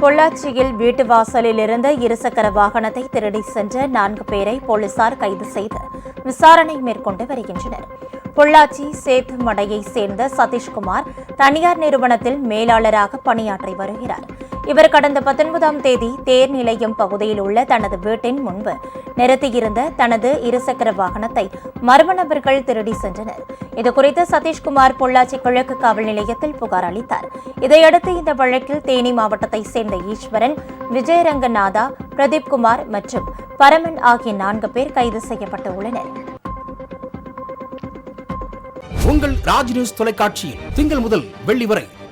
பொள்ளாச்சியில் வீட்டு வாசலில் இருந்த இருசக்கர வாகனத்தை திருடி சென்ற நான்கு பேரை போலீசார் கைது செய்து விசாரணை மேற்கொண்டு வருகின்றனர். பொள்ளாச்சி சேத்துமடையை சேர்ந்த சதீஷ்குமார் தனியார் நிறுவனத்தில் மேலாளராக பணியாற்றி வருகிறார். இவர் கடந்த பத்தொன்பதாம் தேதி தேர் நிலையம் பகுதியில் உள்ள தனது வீட்டின் முன்பு நிறுத்தியிருந்த தனது இருசக்கர வாகனத்தை மர்ம நபர்கள் திருடி சென்றனர். இதுகுறித்து சதீஷ்குமார் பொள்ளாச்சி கிழக்கு காவல் நிலையத்தில் புகார் அளித்தார். இதையடுத்து இந்த வழக்கில் தேனி மாவட்டத்தை சேர்ந்த ஈஸ்வரன் விஜயரங்கநாதா பிரதீப் குமார் மற்றும் பரமன் ஆகிய நான்கு பேர் கைது செய்யப்பட்டு உள்ளனர். உங்கள் ராஜ் நியூஸ் தொலைக்காட்சியில் திங்கள் முதல் வெள்ளி வரை